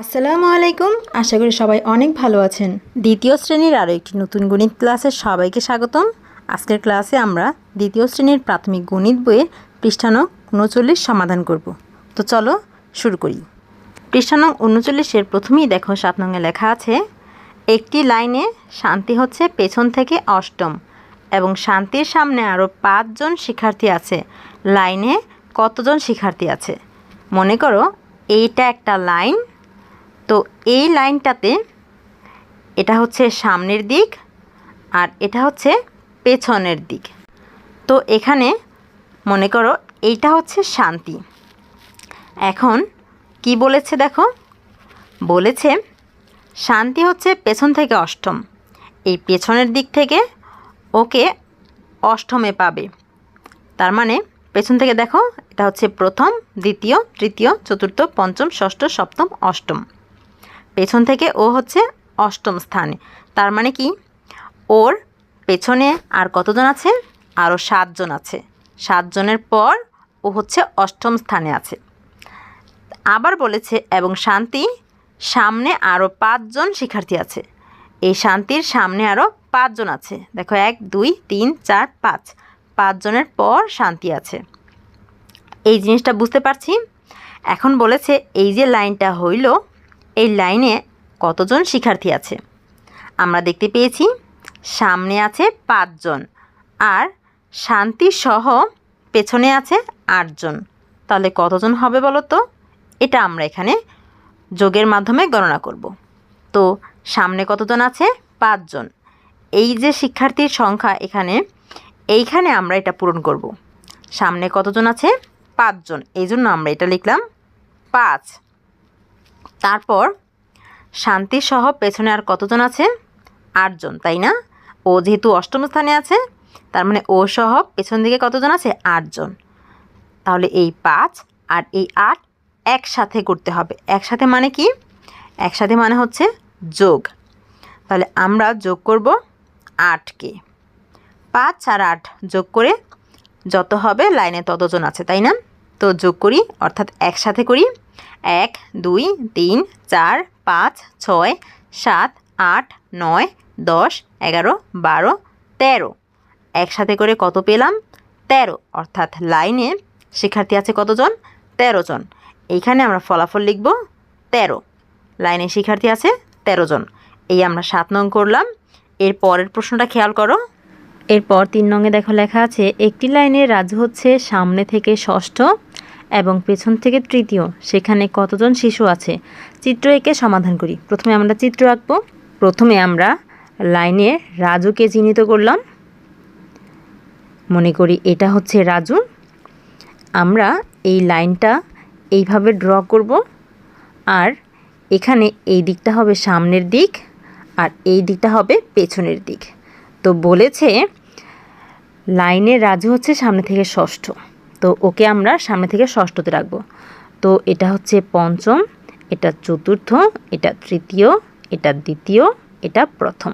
আসসালামু আলাইকুম। আশা করি সবাই অনেক ভালো আছেন। দ্বিতীয় শ্রেণির আরও একটি নতুন গণিত ক্লাসে সবাইকে স্বাগতম। আজকের ক্লাসে আমরা দ্বিতীয় শ্রেণির প্রাথমিক গণিত বইয়ের পৃষ্ঠানং উনচল্লিশ সমাধান করব। তো চলো শুরু করি। পৃষ্ঠানং উনচল্লিশের প্রথমেই দেখো সাত নঙে লেখা আছে, একটি লাইনে শান্তি হচ্ছে পেছন থেকে অষ্টম এবং শান্তির সামনে আরও পাঁচজন শিক্ষার্থী আছে, লাইনে কতজন শিক্ষার্থী আছে? মনে করো এইটা একটা লাইন তো এই লাইনটাতে এটা হচ্ছে সামনের দিক আর এটা হচ্ছে পেছনের দিক। তো এখানে মনে করো এইটা হচ্ছে শান্তি। এখন কি বলেছে দেখো? বলেছে শান্তি হচ্ছে পেছন থেকে অষ্টম। এই পেছনের দিক থেকে ওকে অষ্টমে পাবে। তার মানে পেছন থেকে দেখো, এটা হচ্ছে প্রথম, দ্বিতীয়, তৃতীয়, চতুর্থ, পঞ্চম, ষষ্ঠ, সপ্তম, অষ্টম। পেছন থেকে ও হচ্ছে অষ্টম স্থানে। তার মানে কি? ওর পেছনে আর কতজন আছে? আরও সাতজন আছে। সাতজনের পর ও হচ্ছে অষ্টম স্থানে আছে। আবার বলেছে, এবং শান্তি, সামনে আরও পাঁচজন শিক্ষার্থী আছে। এই শান্তির সামনে আরও পাঁচজন আছে। দেখো, এক, দুই, তিন, চার, পাঁচ। পাঁচজনের পর শান্তি আছে। এই জিনিসটা বুঝতে পারছি? এখন বলেছে, এই যে লাইনটা হইল এই লাইনে কতজন শিক্ষার্থী আছে? আমরা দেখতে পেয়েছি, সামনে আছে পাঁচজন আর শান্তি সহ পেছনে আছে আটজন। তাহলে কতজন হবে বলো তো এটা আমরা এখানে যোগের মাধ্যমে গণনা করব। তো সামনে কতজন আছে? পাঁচজন। এই যে শিক্ষার্থীর সংখ্যা এখানে, এইখানে আমরা এটা পূরণ করব। সামনে কতজন আছে? পাঁচজন। এই জন্য আমরা এটা লিখলাম পাঁচ। তারপর শান্তি সহ পেছনে আর কতজন আছে? আটজন, তাই না? ও যেহেতু অষ্টম স্থানে আছে, তার মানে ও সহ পেছন দিকে কতজন আছে? আটজন। তাহলে এই পাঁচ আর এই আট একসাথে করতে হবে। একসাথে মানে কি? একসাথে মানে হচ্ছে যোগ। তাহলে আমরা যোগ করব আটকে। পাঁচ আর আট যোগ করে যত হবে লাইনে ততজন আছে, তাই না? তো যোগ করি, অর্থাৎ একসাথে করি, এক, দুই, তিন, চার, পাঁচ, ছয়, সাত, আট, নয়, দশ, এগারো, বারো, তেরো। একসাথে করে কত পেলাম? তেরো। অর্থাৎ লাইনে শিক্ষার্থী আছে কতজন? তেরো জন। এইখানে আমরা ফলাফল লিখব তেরো। লাইনে শিক্ষার্থী আছে তেরো জন। এই আমরা সাত নং করলাম। এর পরের প্রশ্নটা খেয়াল করো। এরপর তিন নঙে দেখো লেখা আছে, একটি লাইনে রাজু হচ্ছে সামনে থেকে ষষ্ঠ। এবং পেছন থেকে তৃতীয়, সেখানে কতজন শিশু আছে? চিত্র এঁকে সমাধান করি। প্রথমে আমরা চিত্র আঁকবো। প্রথমে আমরা লাইনে রাজুকে চিহ্নিত করলাম। মনে করি এটা হচ্ছে রাজু। আমরা এই লাইনটা এইভাবে ড্র করব। আর এখানে এই দিকটা হবে সামনের দিক, আর এই দিকটা হবে পেছনের দিক। তো বলেছে, লাইনে রাজু হচ্ছে সামনে থেকে ষষ্ঠ। তো ওকে আমরা সামনে থেকে ষষ্ঠতে রাখব। তো এটা হচ্ছে পঞ্চম, এটা চতুর্থ, এটা তৃতীয়, এটা দ্বিতীয়, এটা প্রথম।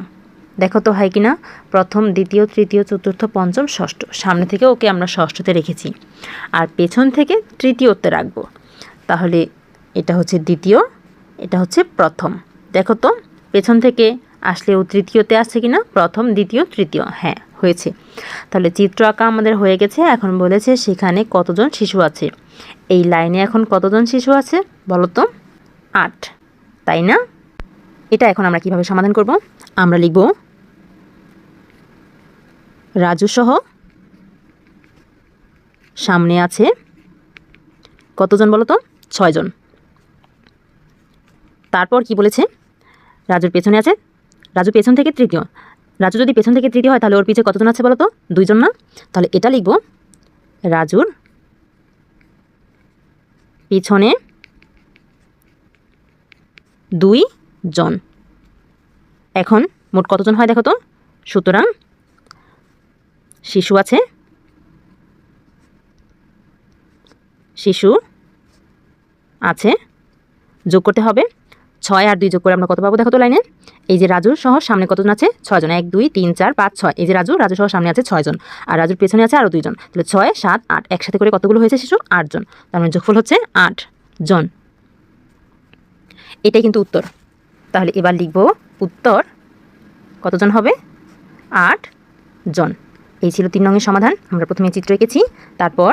দেখো তো হয় কি না প্রথম, দ্বিতীয়, তৃতীয়, চতুর্থ, পঞ্চম, ষষ্ঠ। সামনে থেকে ওকে আমরা ষষ্ঠতে রেখেছি। আর পেছন থেকে তৃতীয়তে রাখব। তাহলে এটা হচ্ছে দ্বিতীয়, এটা হচ্ছে প্রথম। দেখো তো, পেছন থেকে আসলে ও তৃতীয়তে আসছে কি না প্রথম, দ্বিতীয়, তৃতীয়। হ্যাঁ। হয়েছে। তাহলে চিত্র আঁকা আমাদের হয়ে গেছে। এখন বলেছে সেখানে কতজন শিশু আছে? এই লাইনে এখন কতজন শিশু আছে বলো তো আট। তাই না? এটা এখন আমরা কীভাবে সমাধান করব? আমরা লিখব রাজু সহ সামনে আছে কতজন বলো তো ছয়জন। তারপর কি বলেছে? রাজুর পেছনে আছে। রাজু পেছন থেকে তৃতীয়। রাজু যদি পেছন থেকে তৃতীয় হয়, তাহলে ওর পিছে কতজন আছে বলো তো দুইজন না? তাহলে এটা লিখব। রাজুর পিছনে দুই জন এখন মোট কতজন হয় দেখো তো? সুতরাং শিশু আছে। শিশু আছে। যোগ করতে হবে। ছয় আর দুই যোগ করে আমরা কত পাবো? দেখো তো লাইনে। এই যে রাজুর সহ সামনে কতজন আছে? ছয়জন এক, দুই, তিন, চার, পাঁচ, ছয়। এই যে রাজু রাজু সহ সামনে আছে ছয়জন আর রাজুর পেছনে আছে আরও দুইজন। তাহলে ছয়, সাত, আট, একসাথে করে কতগুলো হয়েছে শিশু? আটজন তার মানে যোগফল হচ্ছে আট জন। এটাই কিন্তু উত্তর। তাহলে এবার লিখব উত্তর কতজন হবে? আট জন। এই ছিল তিন রঙের সমাধান। আমরা প্রথমে চিত্র এঁকেছি। তারপর